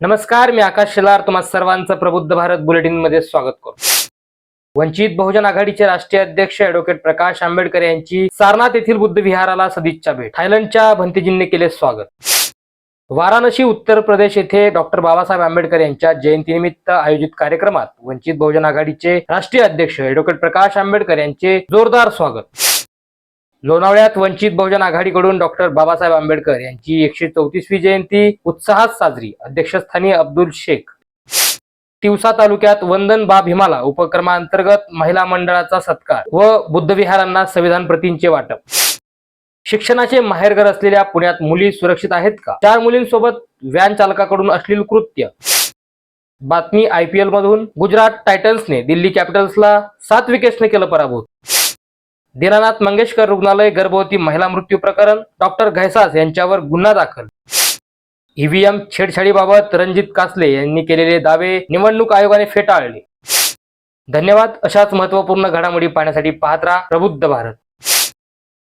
नमस्कार मी आकाश शेलार. तुम्हा सर्वांचं प्रबुद्ध भारत बुलेटिनमध्ये स्वागत करतो वंचित बहुजन आघाडीचे राष्ट्रीय अध्यक्ष अॅडव्होकेट प्रकाश आंबेडकर यांची सारनाथ येथील बुद्ध विहाराला सदिच्छा भेट. थायलंडच्या भंतीजींनी केले स्वागत. वाराणसी उत्तर प्रदेश येथे डॉक्टर बाबासाहेब आंबेडकर यांच्या जयंतीनिमित्त आयोजित कार्यक्रमात वंचित बहुजन आघाडीचे राष्ट्रीय अध्यक्ष अॅडव्होकेट प्रकाश आंबेडकर यांचे जोरदार स्वागत. लोणावळ्यात वंचित बहुजन आघाडीकडून डॉक्टर बाबासाहेब आंबेडकर यांची एकशे चौतीसवी जयंती उत्साहात साजरी. अध्यक्षस्थानी अब्दुल शेख. तिवसा तालुक्यात वंदन बा भीमाला उपक्रमाअंतर्गत महिला मंडळाचा सत्कार व बुद्धविहारांना संविधान प्रतींचे वाटप. शिक्षणाचे माहेरघर असलेल्या पुण्यात मुली सुरक्षित आहेत का? चार मुलींसोबत व्हॅन चालकाकडून अश्लील कृत्य. बातमी आयपीएल मधून गुजरात टायटन्सने दिल्ली कॅपिटल्सला सात विकेट्सने केलं पराभूत. दीनानाथ मंगेशकर रुग्णालय गर्भवती महिला मृत्यू प्रकरण डॉक्टर घैसास यांच्यावर गुन्हा दाखल. ईव्हीएम छेडछाडीबाबत रणजित कासले यांनी केलेले दावे निवडणूक आयोगाने फेटाळले. धन्यवाद अशाच महत्त्वपूर्ण घडामोडी पाहण्यासाठी पाहत राहा प्रबुद्ध भारत.